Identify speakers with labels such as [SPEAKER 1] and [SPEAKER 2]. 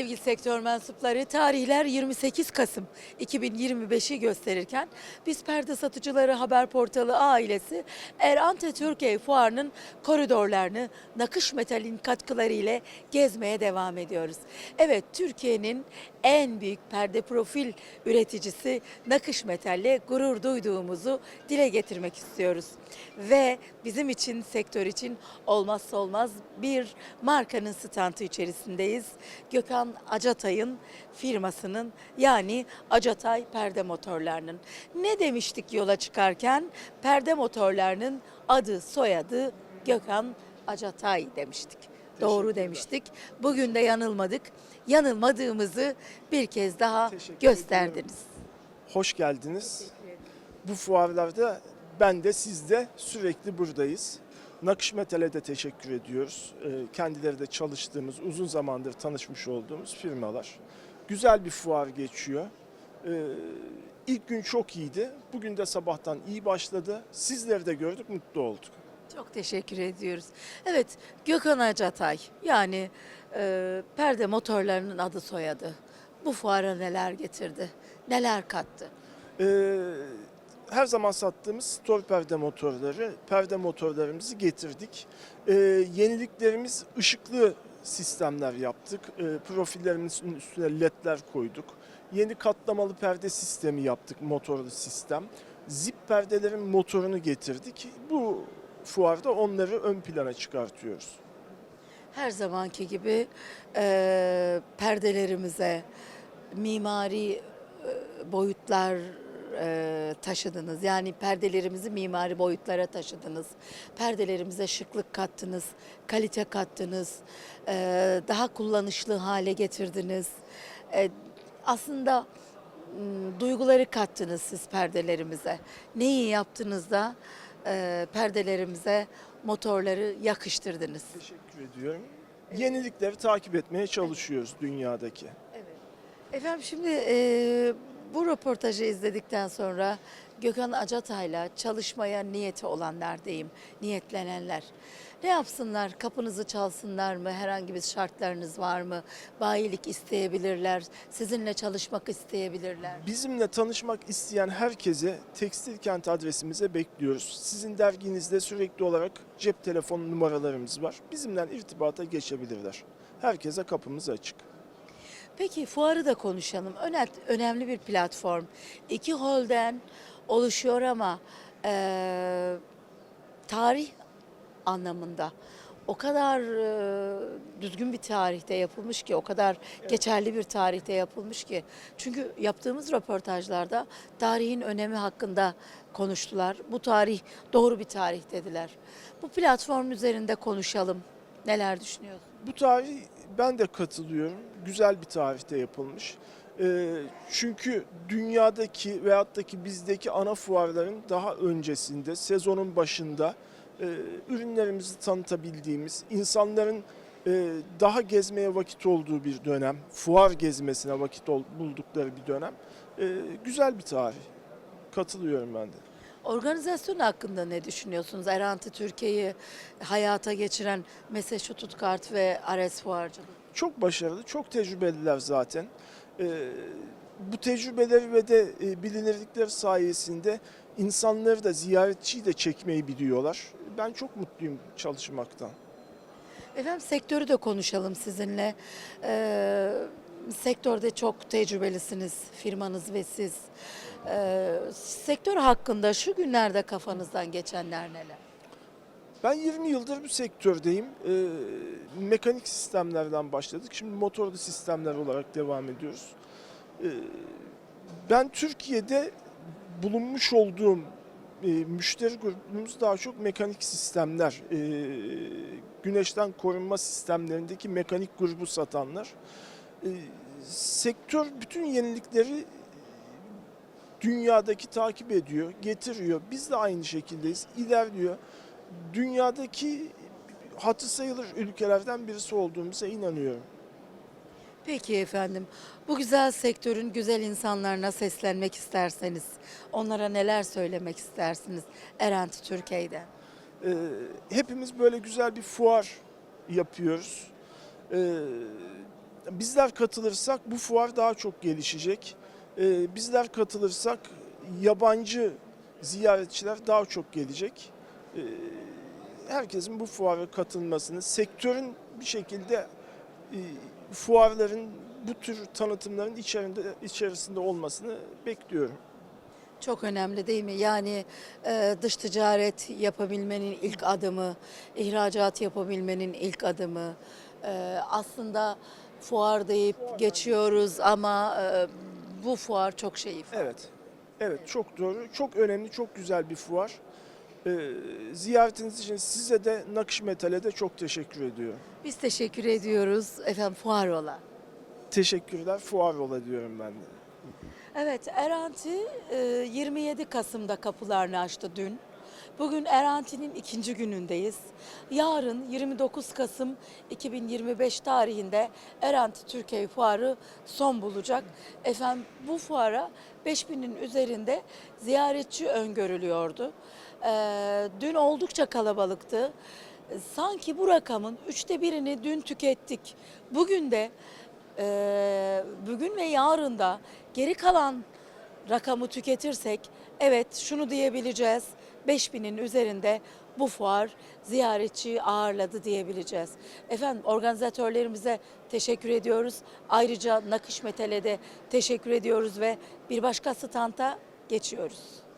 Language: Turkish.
[SPEAKER 1] Sevgili sektör mensupları, tarihler 28 Kasım 2025'i gösterirken biz perde satıcıları haber portalı ailesi Erante Türkiye Fuarı'nın koridorlarını nakış metalin katkıları ile gezmeye devam ediyoruz. Evet, Türkiye'nin en büyük perde profil üreticisi Nakış Metal'le gurur duyduğumuzu dile getirmek istiyoruz. Ve bizim için, sektör için olmazsa olmaz bir markanın standı içerisindeyiz. Gökhan Acatay'ın firmasının yani Acatay Perde Motorlarının. Ne demiştik yola çıkarken? Perde motorlarının adı soyadı Gökhan Acatay demiştik. Doğru demiştik. Bugün de yanılmadık. Yanılmadığımızı bir kez daha
[SPEAKER 2] Teşekkür
[SPEAKER 1] gösterdiniz.
[SPEAKER 2] Hoş geldiniz. Bu fuarlarda ben de siz de sürekli buradayız. Nakış Metal'e de teşekkür ediyoruz. Ee, Kendileri de çalıştığımız, uzun zamandır tanışmış olduğumuz firmalar. Güzel bir fuar geçiyor. Ee, İlk gün çok iyiydi. Bugün de sabahtan iyi başladı. Sizleri de gördük, mutlu olduk.
[SPEAKER 1] Çok teşekkür ediyoruz. Evet, Gökhan Acatay yani e, perde motorlarının adı soyadı. Bu fuara neler getirdi, neler kattı?
[SPEAKER 2] Ee, her zaman sattığımız store perde motorları, perde motorlarımızı getirdik. Ee, yeniliklerimiz ışıklı sistemler yaptık. Ee, profillerimizin üstüne ledler koyduk. Yeni katlamalı perde sistemi yaptık, motorlu sistem. Zip perdelerin motorunu getirdik. Bu fuarda onları ön plana çıkartıyoruz.
[SPEAKER 1] Her zamanki gibi e, perdelerimize mimari e, boyutlar e, taşıdınız. Yani perdelerimizi mimari boyutlara taşıdınız. Perdelerimize şıklık kattınız, kalite kattınız, e, daha kullanışlı hale getirdiniz. E, aslında m, duyguları kattınız siz perdelerimize. Neyi yaptınız da e, perdelerimize motorları yakıştırdınız?
[SPEAKER 2] Teşekkür ediyorum. Yenilikleri takip etmeye çalışıyoruz dünyadaki.
[SPEAKER 1] Efendim şimdi e, bu röportajı izledikten sonra Gökhan Acatay'la çalışmaya niyeti olanlar diyeyim, niyetlenenler. Ne yapsınlar? Kapınızı çalsınlar mı? Herhangi bir şartlarınız var mı? Bayilik isteyebilirler, sizinle çalışmak isteyebilirler.
[SPEAKER 2] Bizimle tanışmak isteyen herkese Tekstil Kent adresimize bekliyoruz. Sizin derginizde sürekli olarak cep telefonu numaralarımız var. Bizimle irtibata geçebilirler. Herkese kapımız açık.
[SPEAKER 1] Peki fuarı da konuşalım. Öne- Önemli bir platform. İki holden oluşuyor ama eee, tarih anlamında o kadar eee, düzgün bir tarihte yapılmış ki, o kadar geçerli bir tarihte yapılmış ki. Çünkü yaptığımız röportajlarda tarihin önemi hakkında konuştular. Bu tarih doğru bir tarih dediler. Bu platform üzerinde konuşalım. Neler düşünüyorsun?
[SPEAKER 2] Bu tarih ben de katılıyorum. Güzel bir tarihte yapılmış. Ee, çünkü dünyadaki veyahut da ki bizdeki ana fuarların daha öncesinde, sezonun başında e, ürünlerimizi tanıtabildiğimiz, insanların e, daha gezmeye vakit olduğu bir dönem, fuar gezmesine vakit buldukları bir dönem. E, güzel bir tarih. Katılıyorum ben de.
[SPEAKER 1] Organizasyon hakkında ne düşünüyorsunuz? Erantı Türkiye'yi hayata geçiren Mesut Tutkart ve Ares Fuarcılık.
[SPEAKER 2] çok başarılı, çok tecrübeliler zaten. Ee, bu tecrübeleri ve de e, bilinirlikleri sayesinde insanları da ziyaretçiyi de çekmeyi biliyorlar. Ben çok mutluyum çalışmaktan.
[SPEAKER 1] Efendim sektörü de konuşalım sizinle. Ee, sektörde çok tecrübelisiniz firmanız ve siz. Ee, sektör hakkında şu günlerde kafanızdan geçenler neler?
[SPEAKER 2] Ben 20 yıldır bu sektördeyim. Ee, mekanik sistemlerden başladık. Şimdi motorlu sistemler olarak devam ediyoruz. Ee, ben Türkiye'de bulunmuş olduğum e, müşteri grubumuz daha çok mekanik sistemler. e, güneşten korunma sistemlerindeki mekanik grubu satanlar. E, sektör bütün yenilikleri dünyadaki takip ediyor, getiriyor. Biz de aynı şekildeyiz, ilerliyor. Dünyadaki hatı sayılır ülkelerden birisi olduğumuza inanıyorum.
[SPEAKER 1] Peki efendim, bu güzel sektörün güzel insanlarına seslenmek isterseniz, onlara neler söylemek istersiniz Erantı Türkiye'den?
[SPEAKER 2] Ee, hepimiz böyle güzel bir fuar yapıyoruz. Ee, bizler katılırsak bu fuar daha çok gelişecek. Ee, bizler katılırsak yabancı ziyaretçiler daha çok gelecek. Ee, herkesin bu fuara katılmasını, sektörün bir şekilde e, fuarların bu tür tanıtımların içerisinde, içerisinde olmasını bekliyorum.
[SPEAKER 1] Çok önemli değil mi? Yani e, dış ticaret yapabilmenin ilk adımı, ihracat yapabilmenin ilk adımı. E, aslında fuar deyip geçiyoruz ama e, bu fuar çok şey ifade
[SPEAKER 2] Evet. Evet çok doğru. Çok önemli, çok güzel bir fuar. Ee, ziyaretiniz için size de Nakış Metal'e de çok teşekkür ediyorum.
[SPEAKER 1] Biz teşekkür ediyoruz efendim fuar ola.
[SPEAKER 2] Teşekkürler. Fuar ola diyorum ben de.
[SPEAKER 1] Evet Eranti e, 27 Kasım'da kapılarını açtı dün. Bugün Eranti'nin ikinci günündeyiz. Yarın 29 Kasım 2025 tarihinde Eranti Türkiye Fuarı son bulacak. Efendim bu fuara 5000'in üzerinde ziyaretçi öngörülüyordu. Ee, dün oldukça kalabalıktı. Sanki bu rakamın üçte birini dün tükettik. Bugün de e, bugün ve yarın da geri kalan rakamı tüketirsek evet şunu diyebileceğiz 5000'in üzerinde bu fuar ziyaretçi ağırladı diyebileceğiz. Efendim organizatörlerimize teşekkür ediyoruz. Ayrıca Nakış Metal'e de teşekkür ediyoruz ve bir başka standa geçiyoruz.